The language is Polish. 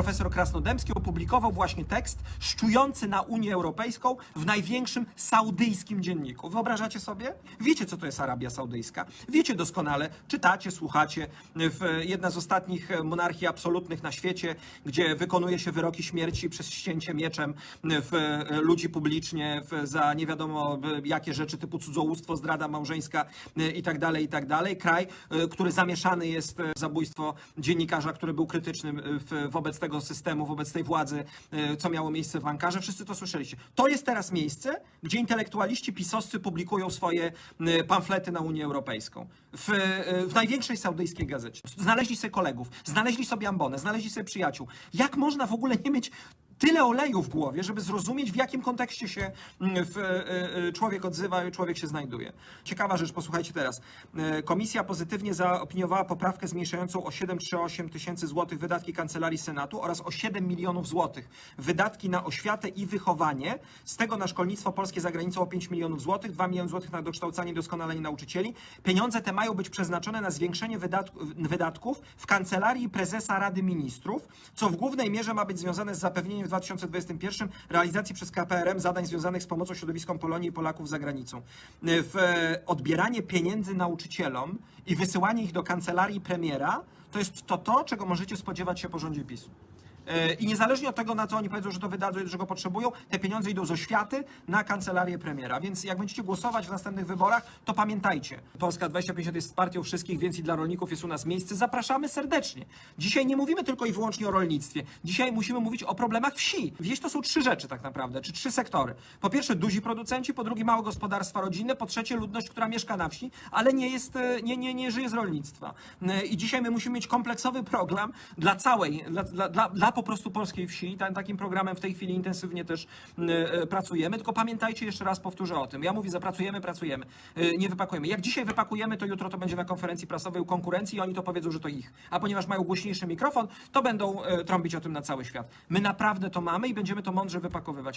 profesor Krasnodębski opublikował właśnie tekst szczujący na Unię Europejską w największym saudyjskim dzienniku. Wyobrażacie sobie? Wiecie, co to jest Arabia Saudyjska. Wiecie doskonale, czytacie, słuchacie. W jedna z ostatnich monarchii absolutnych na świecie, gdzie wykonuje się wyroki śmierci przez ścięcie mieczem w ludzi publicznie w, za nie wiadomo jakie rzeczy typu cudzołóstwo, zdrada małżeńska e, i tak dalej, i tak dalej. Kraj, e, który zamieszany jest e, w zabójstwo dziennikarza, który był krytyczny e, wobec tego systemu, wobec tej władzy, e, co miało miejsce w Ankarze. Wszyscy to słyszeliście. To jest teraz miejsce, gdzie intelektualiści pisowscy publikują swoje e, pamflety na Unię Europejską. W, e, w największej saudyjskiej gazecie. Znaleźli sobie kolegów, znaleźli sobie ambonę, znaleźli sobie przyjaciół. Jak można w ogóle nie mieć tyle oleju w głowie, żeby zrozumieć, w jakim kontekście się mm, w, e, e, człowiek odzywa człowiek się znajduje. Ciekawa rzecz, posłuchajcie teraz. E, Komisja pozytywnie zaopiniowała poprawkę zmniejszającą o 738 tysięcy złotych wydatki Kancelarii Senatu oraz o 7 milionów złotych wydatki na oświatę i wychowanie. Z tego na szkolnictwo polskie za granicą o 5 milionów złotych, 2 miliony złotych na dokształcanie i doskonalenie nauczycieli. Pieniądze te mają być przeznaczone na zwiększenie wydatków, w Kancelarii Prezesa Rady Ministrów, co w głównej mierze ma być związane z zapewnieniem 2021 realizacji przez KPRM zadań związanych z pomocą środowiskom Polonii i Polaków za granicą. W e, odbieranie pieniędzy nauczycielom i wysyłanie ich do kancelarii premiera to jest to, to czego możecie spodziewać się po rządzie PiSu. E, I niezależnie od tego, na co oni powiedzą, że to wydadzą i że go potrzebują, te pieniądze idą z oświaty na kancelarię premiera. Więc jak będziecie głosować w następnych wyborach, to pamiętajcie. Polska 2050 jest partią wszystkich, więc i dla rolników jest u nas miejsce. Zapraszamy serdecznie. Dzisiaj nie mówimy tylko i wyłącznie o rolnictwie. Dzisiaj musimy mówić o problemach wsi. Wieś to są trzy rzeczy tak naprawdę, czy trzy sektory. Po pierwsze duzi producenci, po drugie małe gospodarstwa rodzinne, po trzecie ludność, która mieszka na wsi, ale nie jest, e, nie, nie, nie żyje z rolnictwa. E, I dzisiaj my musimy mieć kompleksowy program dla całej, dla, dla, dla, dla po prostu polskiej wsi. Tam, takim programem w tej chwili intensywnie też e, e, pracujemy. Tylko pamiętajcie, jeszcze raz powtórzę o tym. Ja mówię, zapracujemy, pracujemy. E, nie wypakujemy. Jak dzisiaj wypakujemy, to jutro to będzie na konferencji prasowej u konkurencji i oni to powiedzą, że to ich. A ponieważ mają głośniejszy mikrofon, to będą trąbić o tym na cały świat. My naprawdę to mamy i będziemy to mądrze wypakowywać.